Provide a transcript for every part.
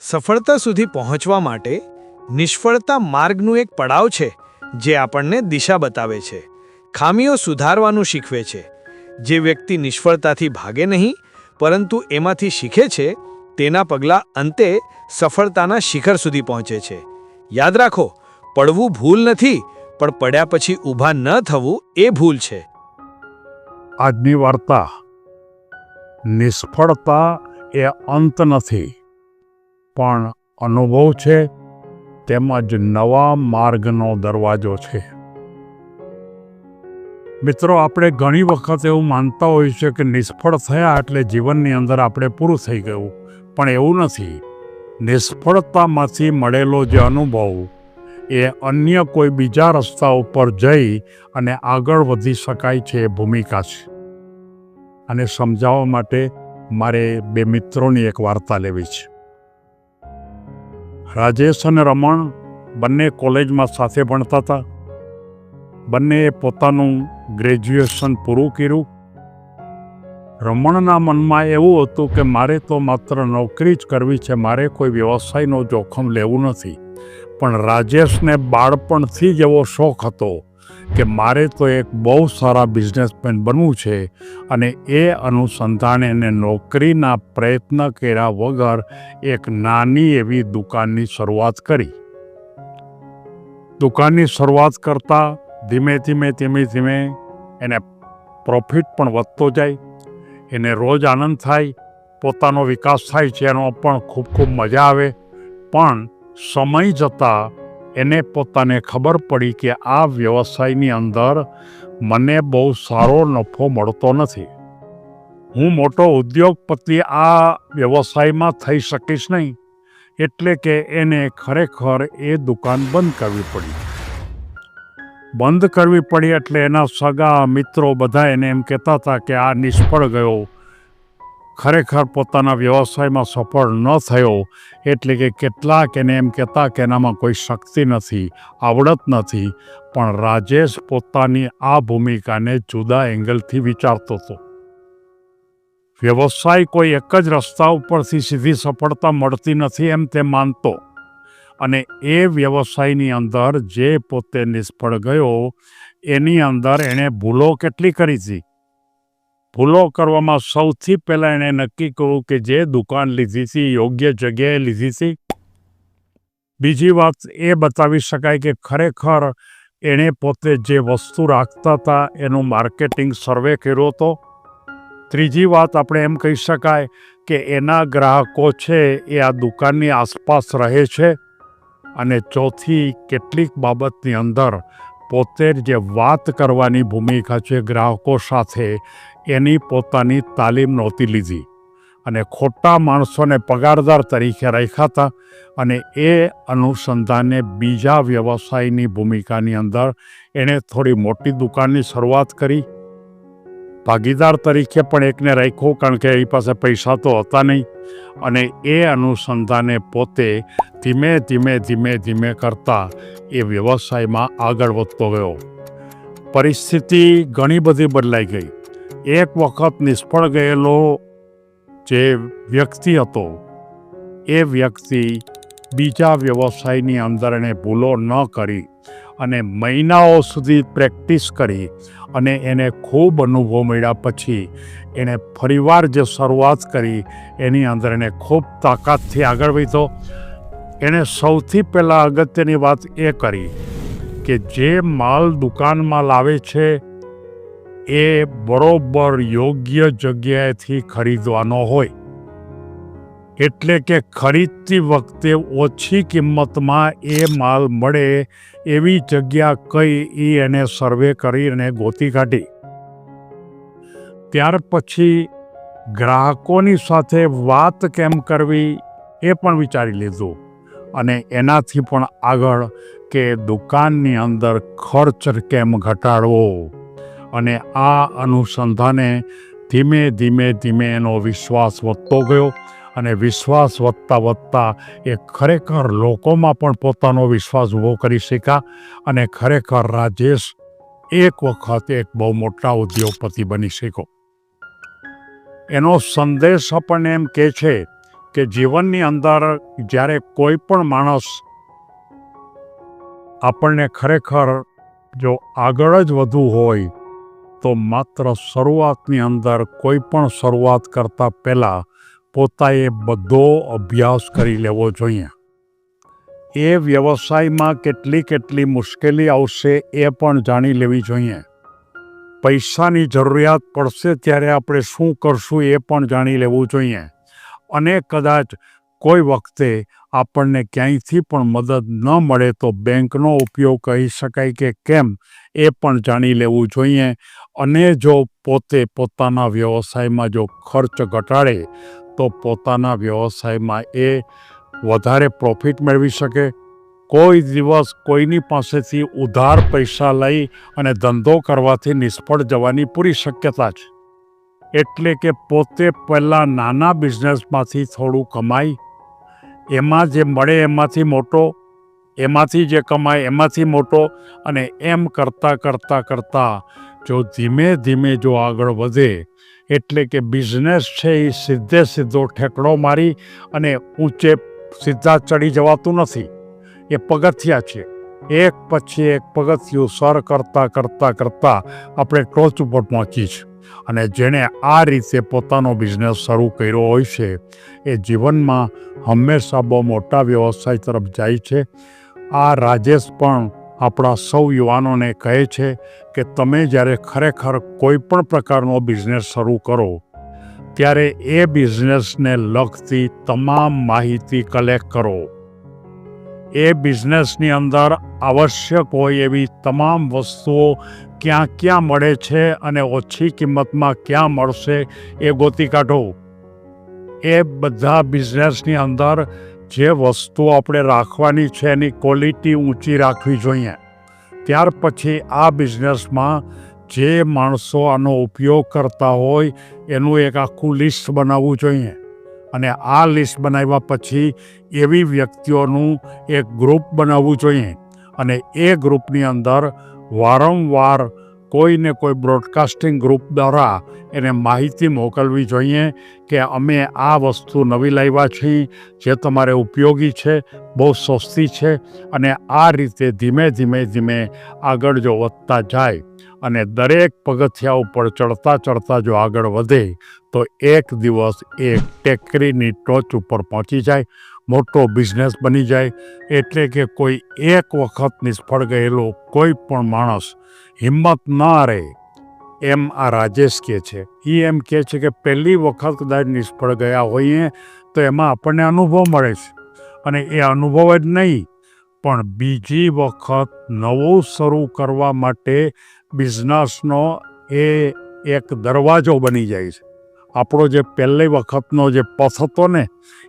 સફળતા સુધી પહોંચવા માટે નિષ્ફળતા માર્ગનું એક પડાવ છે, જે આપણને દિશા બતાવે છે. ખામીઓ સુધારવાનું શીખવે છે. જે વ્યક્તિ નિષ્ફળતાથી ભાગે નહીં, પરંતુ એમાંથી શીખે છે, તેના પગલાં અંતે સફળતાના શિખર સુધી પહોંચે છે. યાદ રાખો, પડવું ભૂલ નથી, પણ પડ્યા પછી ઊભા ન થવું એ ભૂલ છે. આજની વાર્તા, નિષ્ફળતા એ અંત નથી. પણ અનુભવ છે, તેમજ નવા માર્ગનો દરવાજો છે. મિત્રો, આપણે ઘણી વખત એવું માનતા હોઈએ છીએ કે નિષ્ફળ થયા એટલે જીવનની અંદર આપણે પૂરું થઈ ગયું. પણ એવું નથી. નિષ્ફળતામાંથી મળેલો જે અનુભવ, એ અન્ય કોઈ બીજા રસ્તા ઉપર જઈ અને આગળ વધી શકાય છે એ ભૂમિકા છે. અને સમજાવવા માટે મારે બે મિત્રોની એક વાર્તા લેવી છે. રાજેશ અને રમણ બંને કોલેજમાં સાથે ભણતા હતા. બંનેએ પોતાનું ગ્રેજ્યુએશન પૂરું કર્યું. રમણના મનમાં એવું હતું કે મારે તો માત્ર નોકરી જ કરવી છે, મારે કોઈ વ્યવસાયનો જોખમ લેવું નથી. પણ રાજેશને બાળપણથી જ એવો શોખ હતો કે મારે તો એક બહુ સારા બિઝનેસમેન બનવું છે અને એ અનુસંધાને એને નોકરીના પ્રયત્ન કર્યા વગર એક નાની એવી દુકાનની શરૂઆત કરી. દુકાનની શરૂઆત કરતાં ધીમે ધીમે ધીમે ધીમે એને પ્રોફિટ પણ વધતો જાય. એને રોજ આનંદ થાય, પોતાનો વિકાસ થાય છે એનો પણ ખૂબ ખૂબ મજા આવે. પણ સમય જતાં એને પોતાને ખબર પડી કે આ વ્યવસાયની અંદર મને બહુ સારો નફો મળતો નથી. હું મોટો ઉદ્યોગપતિ આ વ્યવસાયમાં થઈ શકીશ નહીં, એટલે કે એને ખરેખર એ દુકાન બંધ કરવી પડી. બંધ કરવી પડી એટલે એના સગા મિત્રો બધા એને એમ કહેતા હતા કે આ નિષ્ફળ ગયો ખરેખર પોતાના વ્યવસાયમાં સફળ ન થયો એટલે કે કેટલાક એને એમ કહેતા કે એનામાં કોઈ શક્તિ નથી, આવડત નથી. પણ રાજેશ પોતાની આ ભૂમિકાને જુદા એંગલથી વિચારતો હતો. વ્યવસાય કોઈ એક જ રસ્તા ઉપરથી સીધી સફળતા મળતી નથી એમ તે માનતો. અને એ વ્યવસાયની અંદર જે પોતે નિષ્ફળ ગયો, એની અંદર એણે ભૂલો કેટલી કરી હતી? ભૂલો કરવામાં સૌથી પહેલાં એણે નક્કી કર્યું કે જે દુકાન લીધી હતી યોગ્ય જગ્યાએ લીધી હતી બીજી વાત એ બતાવી શકાય કે ખરેખર એણે પોતે જે વસ્તુ રાખતા હતા એનું માર્કેટિંગ સર્વે કર્યો હતો. ત્રીજી વાત આપણે એમ કહી શકાય કે એના ગ્રાહકો છે એ આ દુકાનની આસપાસ રહે છે અને ચોથી કેટલીક બાબતની અંદર પોતે જે વાત કરવાની ભૂમિકા છે ગ્રાહકો સાથે એની પોતાની તાલીમ નહોતી લીધી અને ખોટા માણસોને પગારદાર તરીકે રાખ્યા હતા અને એ અનુસંધાને બીજા વ્યવસાયની ભૂમિકાની અંદર એણે થોડી મોટી દુકાનની શરૂઆત કરી. ભાગીદાર તરીકે પણ એકને રાખ્યો કારણ કે એ પાસે પૈસા તો હતા નહીં અને એ અનુસંધાને પોતે ધીમે ધીમે ધીમે ધીમે કરતાં એ વ્યવસાયમાં આગળ વધતો ગયો. પરિસ્થિતિ ઘણી બધી બદલાઈ ગઈ. એક વખત નિષ્ફળ ગયેલો જે વ્યક્તિ હતો, એ વ્યક્તિ બીજા વ્યવસાયની અંદર એણે ભૂલો ન કરી અને મહિનાઓ સુધી પ્રેક્ટિસ કરી અને એને ખૂબ અનુભવ મળ્યા પછી એણે ફરીવાર જે શરૂઆત કરી, એની અંદર એને ખૂબ તાકાતથી આગળ વધ્યો. એણે સૌથી પહેલાં અગત્યની વાત એ કરી કે જે માલ દુકાનમાં લાવે છે એ બરોબર યોગ્ય જગ્યાએથી ખરીદવાનો હોય. એટલે કે ખરીદતી વખતે ઓછી કિંમતમાં એ માલ મળે એવી જગ્યા કઈ એ એને સર્વે કરી અને ગોતી કાઢી. ત્યાર પછી ગ્રાહકોની સાથે વાત કેમ કરવી એ પણ વિચારી લીધું અને એનાથી પણ આગળ કે દુકાનની અંદર ખર્ચ કેમ ઘટાડવો. અને આ અનુસંધાને ધીમે ધીમે ધીમે એનો વિશ્વાસ વધતો ગયો અને વિશ્વાસ વધતા વધતા એ ખરેખર લોકોમાં પણ પોતાનો વિશ્વાસ ઊભો કરી શક્યા અને ખરેખર રાજેશ એક વખત એક બહુ મોટા ઉદ્યોગપતિ બની શક્યો એનો સંદેશ આપણને એમ કહે છે કે જીવનની અંદર જ્યારે કોઈ પણ માણસ આપણને ખરેખર જો આગળ જ વધવું હોય તો માત્ર શરૂઆતની અંદર કોઈ પણ શરૂઆત કરતાં પહેલાં પોતાએ બધો અભ્યાસ કરી લેવો જોઈએ. એ વ્યવસાયમાં કેટલી કેટલી મુશ્કેલી આવશે એ પણ જાણી લેવી જોઈએ. પૈસાની જરૂરિયાત પડશે ત્યારે આપણે શું કરશું એ પણ જાણી લેવું જોઈએ. અને કદાચ કોઈ વખતે આપણને ક્યાંયથી પણ મદદ ન મળે તો બેંકનો ઉપયોગ કહી શકાય કે કેમ, એ પણ જાણી લેવું જોઈએ. અને જો પોતે પોતાના વ્યવસાયમાં જો ખર્ચ ઘટાડે, તો પોતાના વ્યવસાયમાં એ વધારે પ્રોફિટ મેળવી શકે. કોઈ દિવસ કોઈની પાસેથી ઉધાર પૈસા લઈ અને ધંધો કરવાથી નિષ્ફળ જવાની પૂરી શક્યતા છે. એટલે કે પોતે પહેલાં નાના બિઝનેસમાંથી થોડું કમાય એમાં જે મળે એમાંથી મોટો, એમાંથી જે કમાય એમાંથી મોટો અને એમ કરતાં કરતાં કરતાં જો ધીમે ધીમે જો આગળ વધે, એટલે કે બિઝનેસ છે એ સીધે સીધો ઠેકડો મારી અને ઊંચે સીધા ચડી જવાતું નથી. એ પગથિયા છે. એક પછી એક પગથિયું સર કરતાં કરતાં કરતાં આપણે ટોચ ઉપર પહોંચી છે અને જેણે આ રીતે પોતાનો બિઝનેસ શરૂ કર્યો હોય છે, એ જીવનમાં હંમેશા બહુ મોટા વ્યવસાય તરફ જાય છે. આ રાજેશ પણ આપણા સૌ યુવાનોને કહે છે કે તમે જ્યારે ખરેખર કોઈ પણ પ્રકારનો બિઝનેસ શરૂ કરો, ત્યારે એ બિઝનેસને લગતી તમામ માહિતી કલેક્ટ કરો. એ બિઝનેસની અંદર આવશ્યક હોય એવી તમામ વસ્તુઓ ક્યાં ક્યાં મળે છે અને ઓછી કિંમતમાં ક્યાં મળશે એ ગોતી કાઢો. એ બધા બિઝનેસની અંદર જે વસ્તુઓ આપણે રાખવાની છે એની ક્વોલિટી ઊંચી રાખવી જોઈએ. ત્યાર પછી આ બિઝનેસમાં જે માણસો આનો ઉપયોગ કરતા હોય એનું એક આખું લિસ્ટ બનાવવું જોઈએ. અને આ લિસ્ટ બનાવ્યા પછી એવી વ્યક્તિઓનું એક ગ્રુપ બનાવવું જોઈએ. અને એ ગ્રુપની અંદર વારંવાર કોઈને કોઈ બ્રોડકાસ્ટિંગ ગ્રુપ દ્વારા એને માહિતી મોકલવી જોઈએ કે અમે આ વસ્તુ નવી લાવ્યા છીએ, જે તમારે ઉપયોગી છે, બહુ સસ્તી છે અને આ રીતે ધીમે ધીમે ધીમે આગળ જો વધતા જાય અને દરેક પગથિયા ઉપર ચડતા ચડતા જો આગળ વધે, તો એક દિવસ એ ટેકરીની ટોચ ઉપર પહોંચી જાય મોટો બિઝનેસ બની જાય, એટલે કે કોઈ એક વખત નિષ્ફળ ગયેલો કોઈ પણ માણસ હિંમત ન હારે એમ આ રાજેશ કહે છે. એ એમ કહે છે કે પહેલી વખત કદાચ નિષ્ફળ ગયા હોઈએ, તો એમાં આપણને અનુભવ મળે છે. અને એ અનુભવ જ નહીં, પણ બીજી વખત નવું શરૂ કરવા માટે બિઝનેસનો એ એક દરવાજો બની જાય છે. આપણો જે પહેલી વખતનો જે પથ હતો ને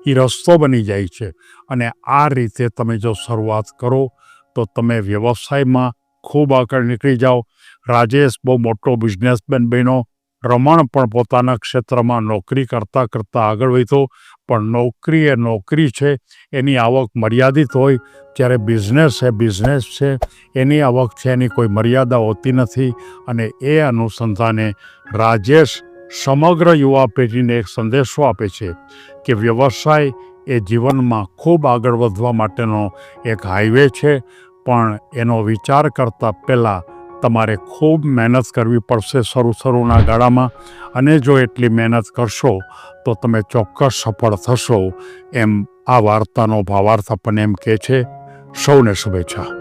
એ રસ્તો બની જાય છે. અને આ રીતે તમે જો શરૂઆત કરો, તો તમે વ્યવસાયમાં ખૂબ આગળ નીકળી જાઓ. રાજેશ બહુ મોટો બિઝનેસમેન બન્યો. રમણ પણ પોતાના ક્ષેત્રમાં નોકરી કરતાં કરતાં આગળ વધ્યો. પણ નોકરી એ નોકરી છે, એની આવક મર્યાદિત હોય. જ્યારે બિઝનેસ એ બિઝનેસ છે, એની આવક છે, એની કોઈ મર્યાદા હોતી નથી. અને એ અનુસંધાને રાજેશ સમગ્ર યુવા પેઢીને એક સંદેશો આપે છે કે વ્યવસાય એ જીવનમાં ખૂબ આગળ વધવા માટેનો એક હાઈવે છે, પણ એનો વિચાર કરતાં પહેલાં તમારે ખૂબ મહેનત કરવી પડશે શરૂ શરૂના ગાળામાં અને જો એટલી મહેનત કરશો તો તમે ચોક્કસ સફળ થશો એમ આ વાર્તાનો ભાવાર્થ આપણને એમ કહે છે. સૌને શુભેચ્છા.